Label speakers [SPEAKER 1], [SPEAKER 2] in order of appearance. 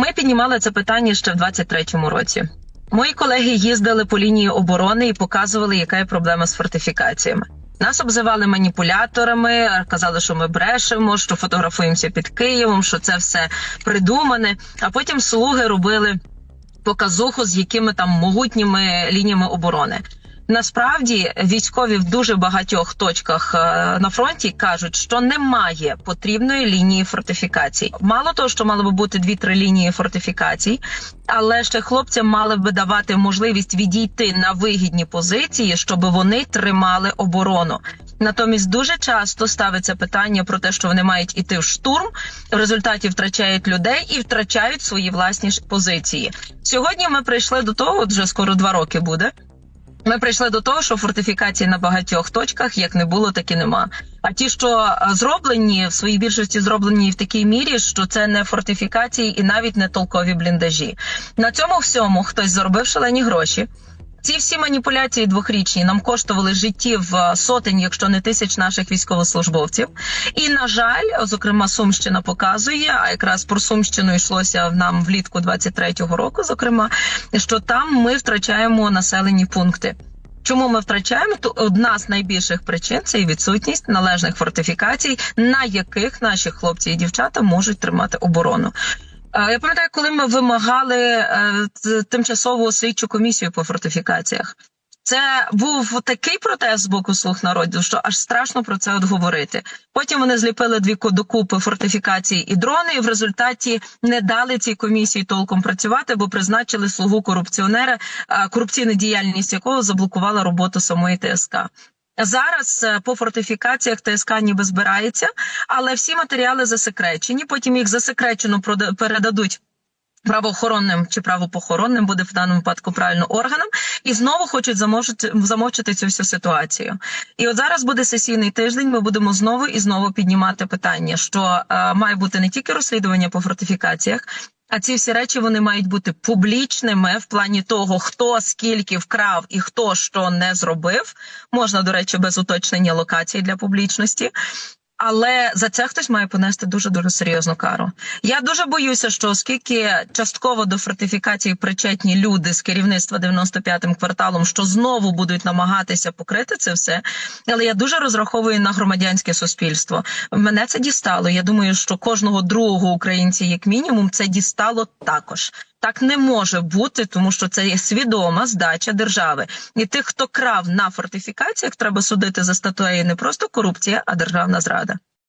[SPEAKER 1] Ми піднімали це питання ще в 23-му році. Мої колеги їздили по лінії оборони і показували, яка є проблема з фортифікаціями. Нас обзивали маніпуляторами, казали, що ми брешемо, що фотографуємося під Києвом, що це все придумане. А потім слуги робили показуху з якими там могутніми лініями оборони. Насправді військові в дуже багатьох точках е, на фронті кажуть, що немає потрібної лінії фортифікацій. Мало того, що мало би бути дві-три лінії фортифікацій, але ще хлопцям мали би давати можливість відійти на вигідні позиції, щоб вони тримали оборону. Натомість дуже часто ставиться питання про те, що вони мають іти в штурм, в результаті втрачають людей і втрачають свої власні позиції. Сьогодні ми прийшли до того, вже скоро два роки буде. Ми прийшли до того, що фортифікації на багатьох точках як не було, так і нема. А ті, що е, зроблені в своїй більшості зроблені в такій мірі, що це не фортифікації і навіть не толкові бліндажі. На цьому всьому хтось заробив шалені гроші. Ці всі маніпуляції двохрічні нам коштували життів е, сотень, якщо не тисяч наших військовослужбовців. І на жаль, зокрема, Сумщина показує, а якраз про Сумщину йшлося нам влітку 23-го року. Зокрема, що там ми втрачаємо населені пункти. Чому ми втрачаємо? То одна з найбільших причин це відсутність належних фортифікацій, на яких наші хлопці і дівчата можуть тримати оборону. Е, Я пам'ятаю, коли ми вимагали е, тимчасову слідчу комісію по фортифікаціях. Це був такий протест з боку слуг народу, що аж страшно про це от говорити. Потім вони зліпили дві докупи фортифікації і дрони, і в результаті не дали цій комісії толком працювати, бо призначили слугу корупціонера, е, корупційна діяльність якого заблокувала роботу самої ТСК. Зараз е, по фортифікаціях ТСК ніби збирається, але всі матеріали засекречені. Потім їх засекречено передадуть. Правоохоронним чи правопохоронним буде в даному випадку правильно органам, і знову хочуть замовчити, замовчити цю всю ситуацію. І от зараз буде сесійний тиждень. Ми будемо знову і знову піднімати питання, що е, має бути не тільки розслідування по фортифікаціях, а ці всі речі вони мають бути публічними в плані того, хто скільки вкрав і хто що не зробив. Можна, до речі, без уточнення локації для публічності. Але за це хтось має понести дуже дуже серйозну кару. Я дуже боюся, що оскільки частково до фортифікації причетні люди з керівництва 95-м кварталом, що знову будуть намагатися покрити це все. Але я дуже розраховую на громадянське суспільство. Мене це дістало. Я думаю, що кожного другого українця, як мінімум, це дістало також. Так не може бути, тому що це є свідома здача держави. І тих, хто крав на фортифікаціях, треба судити за статуєю не просто корупція, а державна зрада.